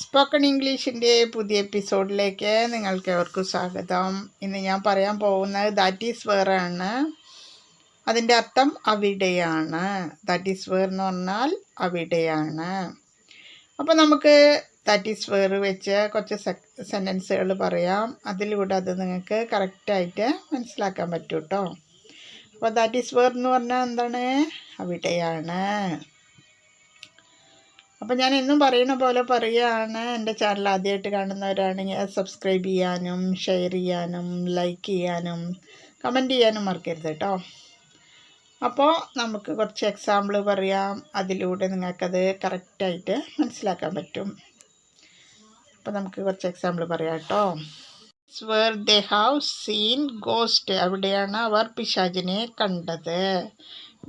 Spoken ഇംഗ്ലീഷിന്റെ പുതിയ എപ്പിസോഡിലേക്ക് നിങ്ങൾക്ക് ഏവർക്കും സ്വാഗതം. ഇന്ന് ഞാൻ പറയാൻ പോകുന്നത് ദാറ്റ് ഈസ് വേർ ആണ്. അതിന്റെ അർത്ഥം അവിടെയാണ്. ദാറ്റ് ഈസ് വേർ എന്ന് പറഞ്ഞാൽ അവിടെയാണ്. അപ്പോൾ നമുക്ക് ദാറ്റ് ഈസ് വേർ വെച്ച് കുറച്ച് സെന്റൻസുകൾ പറയാം. അതിലൂടെ അത് നിങ്ങൾക്ക് കറക്റ്റായിട്ട് മനസ്സിലാക്കാൻ പറ്റും കേട്ടോ അപ്പോൾ ദാറ്റ് ഈസ് വേർ എന്ന് പറഞ്ഞാൽ എന്താണ്? അവിടെയാണ്. അപ്പോൾ ഞാൻ എന്നും പറയുന്ന പോലെ പറയുകയാണ്. എന്റെ ചാനൽ ആദ്യമായിട്ട് കാണുന്നവരാണെങ്കിൽ സബ്സ്ക്രൈബ് ചെയ്യാനും ഷെയർ ചെയ്യാനും ലൈക്ക് ചെയ്യാനും കമന്റ് ചെയ്യാനും മറക്കരുത് കേട്ടോ അപ്പോൾ നമുക്ക് കുറച്ച് എക്സാമ്പിൾ പറയാം. അതിലൂടെ നിങ്ങൾക്കത് കറക്റ്റായിട്ട് മനസ്സിലാക്കാൻ പറ്റും. അപ്പോൾ നമുക്ക് കുറച്ച് എക്സാമ്പിൾ പറയാം കേട്ടോ where the have seen ghost അവിടെയാണ് അവർ പിശാചിനെ കണ്ടത്.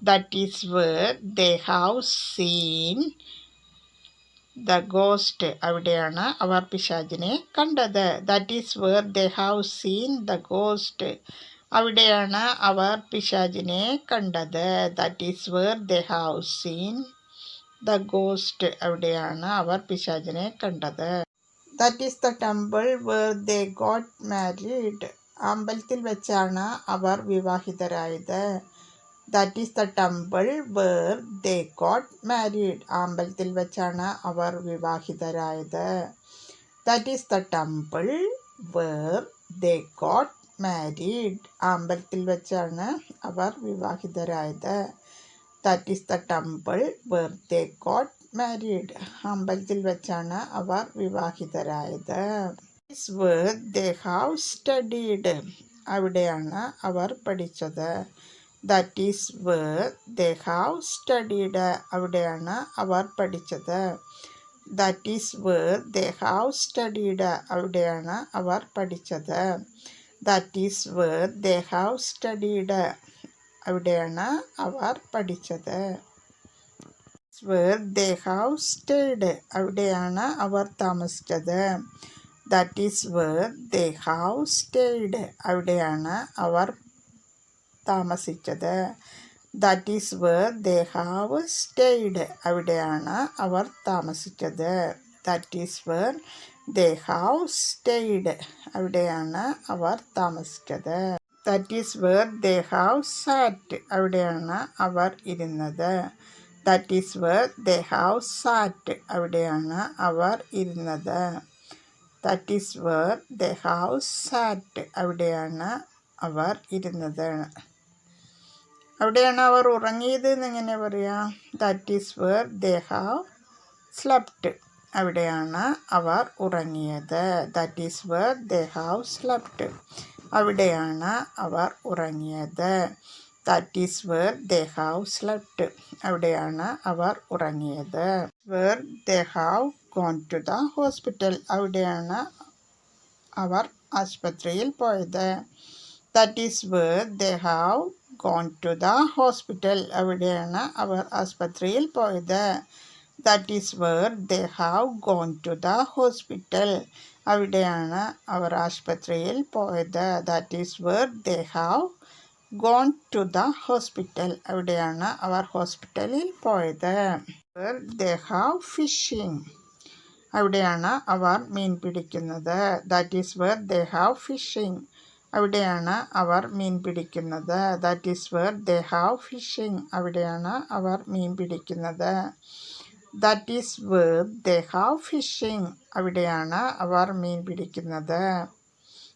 That is where the have seen the ghost അവിടെയാണ് അവർ പിശാചിനെ കണ്ടത്. That is where they have seen the ghost അവിടെയാണ് അവർ പിശാചിനെ കണ്ടത്. That is where they have seen the ghost അവിടെയാണ് അവർ പിശാചിനെ കണ്ടത്. That is the temple where they got married അമ്പലത്തിൽ വെച്ചാണ് അവർ വിവാഹിതരായത്. That is the temple where they got married അമ്പലത്തിൽ വെച്ചാണ് അവർ വിവാഹിതരായത്. That is the temple where they got married അമ്പലത്തിൽ വെച്ചാണ് അവർ വിവാഹിതരായത്. That is the temple where they got married അമ്പലത്തിൽ വെച്ചാണ് അവർ വിവാഹിതരായത്. വേർ ദേ ഹാവ് സ്റ്റഡീഡ് അവിടെയാണ് അവർ പഠിച്ചത്. That is where they have studied അവിടെയാണ് അവർ പഠിച്ചത്. That is where they have studied അവിടെയാണ് അവർ പഠിച്ചത്. That is where they have studied അവിടെയാണ് അവർ പഠിച്ചത്. വേർ ദേ ഹാവ് സ്റ്റേഡ് അവിടെയാണ് അവർ താമസിച്ചത്. That is where they have stayed അവിടെയാണ് അവർ താമസിച്ചത്. That is where they have stayed അവിടെയാണ് അവർ താമസിച്ചത്. That is where they have stayed അവിടെയാണ് അവർ താമസിച്ചത്. That is where they have sat അവിടെയാണ് അവർ ഇരുന്നത്. That is where they have sat അവിടെയാണ് അവർ ഇരുന്നത്. That is where they have sat അവിടെയാണ് അവർ ഇരുന്നത്. അവിടെയാണ് അവർ ഉറങ്ങിയത് എന്നെങ്ങനെ പറയാം that is where they have slept അവിടെയാണ് അവർ ഉറങ്ങിയത്. That is where they have slept അവിടെയാണ് അവർ ഉറങ്ങിയത്. That is where they have slept അവിടെയാണ് അവർ ഉറങ്ങിയത്. Where they have gone to the hospital അവിടെയാണ് അവർ ആശുപത്രിയിൽ പോയത്. That is where they have gone to the hospital അവിടെയാണ് അവർ ആസ്പത്രിയിൽ പോയത്. That is where they have gone to the hospital അവിടെയാണ് അവർ ആശുപത്രിയിൽ പോയത്. That is where they have gone to the hospital അവിടെയാണ് അവർ ഹോസ്പിറ്റലിൽ പോയത്. വേർ ദേ ഹാവ് ഫിഷിംഗ് അവിടെയാണ് അവർ മീൻ പിടിക്കുന്നത്. That is where they have fishing അവിടെയാണ് അവർ മീൻ പിടിക്കുന്നത്. That is where they have fishing അവിടെയാണ് അവർ മീൻ പിടിക്കുന്നത്. That is where they have fishing അവിടെയാണ് അവർ മീൻ പിടിക്കുന്നത്.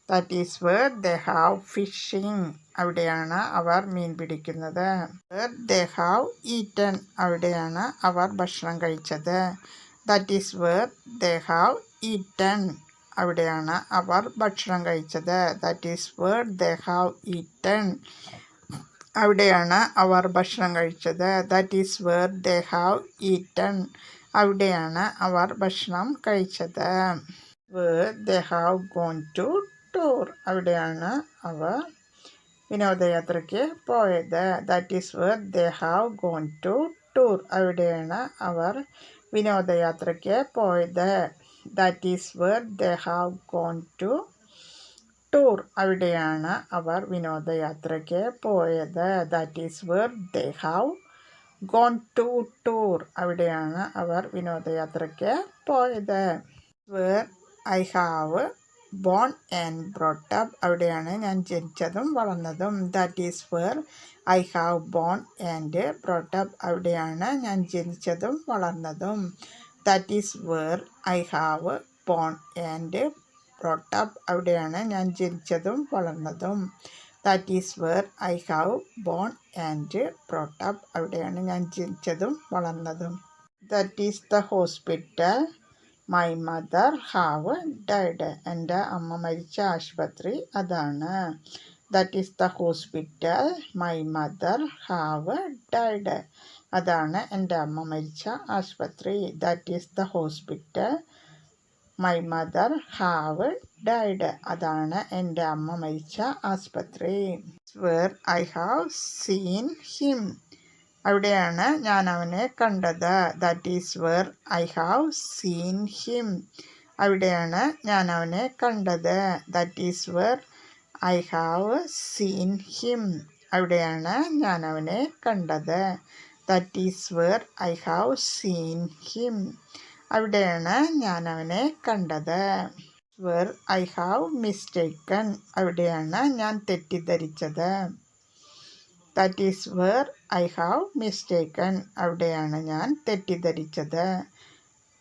That is where they have fishing അവിടെയാണ് അവർ മീൻ പിടിക്കുന്നത്. വേർ ദേ ഹാവ് ഈറ്റൺ അവിടെയാണ് അവർ ഭക്ഷണം കഴിച്ചത്. That is where they have eaten അവിടെയാണ് അവർ ഭക്ഷണം കഴിച്ചത്. That is where they have eaten അവിടെയാണ് അവർ ഭക്ഷണം കഴിച്ചത്. That is where they have eaten അവിടെയാണ് അവർ ഭക്ഷണം കഴിച്ചത്. Where they have gone to tour അവിടെയാണ് അവർ വിനോദയാത്രയ്ക്ക് പോയത്. That is where they have gone to tour അവിടെയാണ് അവർ വിനോദയാത്രയ്ക്ക് പോയത്. That is where they have gone to tour അവിടെയാണ് അവർ വിനോദയാത്രയ്ക്ക് പോയത്. That is where they have gone to tour അവിടെയാണ് അവർ വിനോദയാത്രയ്ക്ക് പോയത്. Where I have born and brought up അവിടെയാണ് ഞാൻ ജനിച്ചതും വളർന്നതും. That is where I have born and brought up അവിടെയാണ് ഞാൻ ജനിച്ചതും വളർന്നതും. That is where I have born and brought up അവിടെയാണ് ഞാൻ ജനിച്ചതും വളർന്നതും. That is where I have born and brought up അവിടെയാണ് ഞാൻ ജനിച്ചതും വളർന്നതും. That is the hospital my mother have died എന്റെ അമ്മ മരിച്ച ആശുപത്രി അതാണ്. That is the hospital my mother have died അതാണ് എന്റെ അമ്മ മരിച്ച ആശുപത്രി. That is the hospital my mother have died അതാണ് എന്റെ അമ്മ മരിച്ച ആശുപത്രി. Where I have seen him അവിടെയാണ് ഞാൻ അവനെ കണ്ടത്. That is where I have seen him അവിടെയാണ് ഞാൻ അവനെ കണ്ടത്. That is where I have seen him അവിടെയാണ് ഞാൻ അവനെ കണ്ടത്. That is where I have seen him അവിടെയാണ് ഞാൻ അവനെ കണ്ടത്. വേർ ഐ ഹാവ് മിസ്റ്റേക്കൺ അവിടെയാണ് ഞാൻ തെറ്റിദ്ധരിച്ചത്. That is where I have mistaken അവിടെയാണ് ഞാൻ തെറ്റിദ്ധരിച്ചത്.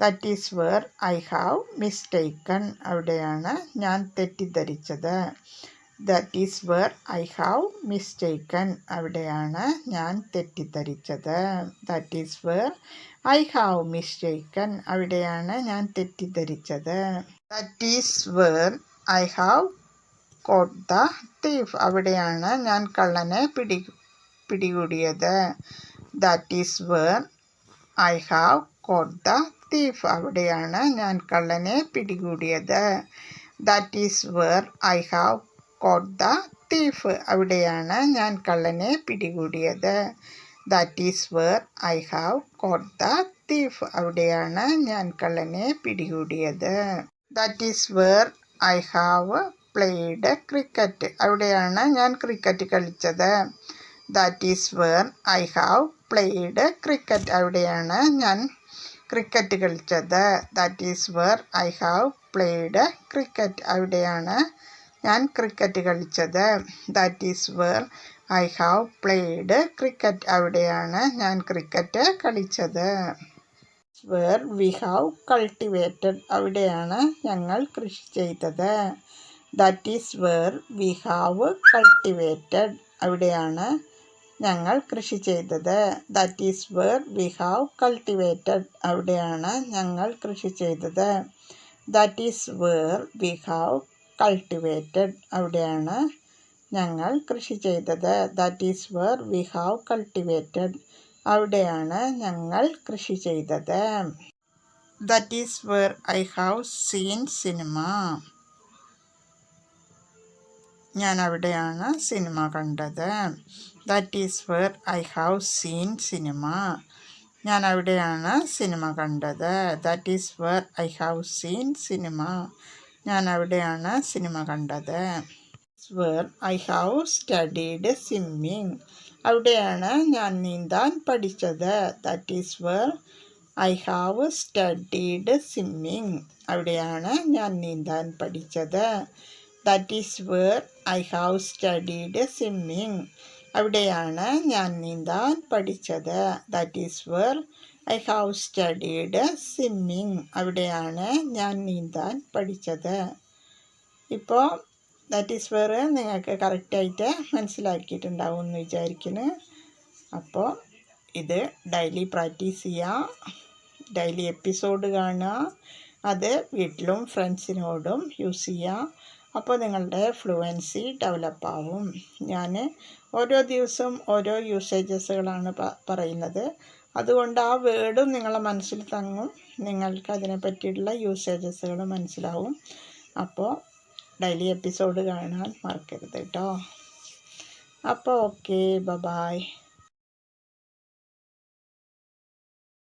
That is where I have mistaken അവിടെയാണ് ഞാൻ തെറ്റിദ്ധരിച്ചത്. That is where I have mistaken അവിടെയാണ് ഞാൻ തെറ്റിദ്ധരിച്ചത്. That is where I have mistaken അവിടെയാണ് ഞാൻ തെറ്റിദ്ധരിച്ചത്. That is where I have caught the thief അവിടെയാണ് ഞാൻ കള്ളനെ പിടി പിടികൂടിയത്. That is where I have caught the thief അവിടെയാണ് ഞാൻ കള്ളനെ പിടികൂടിയത്. That is where I have caught the thief. അവിടെയാണ് ഞാൻ കള്ളനെ പിടികൂടിയത്. That is where I have caught the thief അവിടെയാണ് ഞാൻ കള്ളനെ പിടികൂടിയത്. That is where I have played cricket അവിടെയാണ് ഞാൻ ക്രിക്കറ്റ് കളിച്ചത്. That is where I have played cricket അവിടെയാണ് ഞാൻ ക്രിക്കറ്റ് കളിച്ചത്. That is where I have played cricket അവിടെയാണ് ഞാൻ ക്രിക്കറ്റ് കളിച്ചത്. That is where I have played cricket അവിടെയാണ് ഞാൻ ക്രിക്കറ്റ് കളിച്ചത്. വേർ വി ഹാവ് കൾട്ടിവേറ്റഡ് അവിടെയാണ് ഞങ്ങൾ കൃഷി ചെയ്തത്. That is where we have cultivated അവിടെയാണ് ഞങ്ങൾ കൃഷി ചെയ്തത്. That is where we have cultivated അവിടെയാണ് ഞങ്ങൾ കൃഷി ചെയ്തത്. That is where we have cultivated അവിടെയാണ് ഞങ്ങൾ കൃഷി ചെയ്തത്. That is where we have cultivated അവിടെയാണ് ഞങ്ങൾ കൃഷി ചെയ്തത്. That is where I have seen cinema ഞാൻ അവിടെയാണ് സിനിമ കണ്ടത്. That is where I have seen cinema ഞാൻ അവിടെയാണ് സിനിമ കണ്ടത്. That is where I have seen cinema ഞാൻ അവിടെയാണ് സിനിമ കണ്ടത്. Where I have studied swimming അവിടെയാണ് ഞാൻ നീന്താൻ പഠിച്ചത്. That is where I have studied swimming അവിടെയാണ് ഞാൻ നീന്താൻ പഠിച്ചത്. That is where I have studied swimming അവിടെയാണ് ഞാൻ നീന്താൻ പഠിച്ചത്. That is where I have studied swimming അവിടെയാണ് ഞാൻ നീന്താൻ പഠിച്ചത്. ഇപ്പോൾ ദാറ്റ് ഈസ് വേർ നിങ്ങൾക്ക് കറക്റ്റായിട്ട് മനസ്സിലാക്കിയിട്ടുണ്ടാവും എന്ന് വിചാരിക്കുന്നു. അപ്പോൾ ഇത് ഡെയിലി പ്രാക്ടീസ് ചെയ്യുക ഡെയിലി എപ്പിസോഡ് കാണുക. അത് വീട്ടിലും ഫ്രണ്ട്സിനോടും യൂസ് ചെയ്യുക അപ്പോൾ നിങ്ങളുടെ ഫ്ലുവൻസി ഡെവലപ്പ് ആവും. ഞാൻ ഓരോ ദിവസവും ഓരോ യൂസേജസുകളാണ് പറയുന്നത്. അതുകൊണ്ട് ആ വേർഡും നിങ്ങളെ മനസ്സിൽ തങ്ങും. നിങ്ങൾക്ക് അതിനെ പറ്റിയിട്ടുള്ള യൂസേജസുകൾ മനസ്സിലാവും. അപ്പോൾ ഡെയിലി എപ്പിസോഡ് കാണാൻ മറക്കരുത് കേട്ടോ അപ്പോൾ ഓക്കെ ബ ബായ്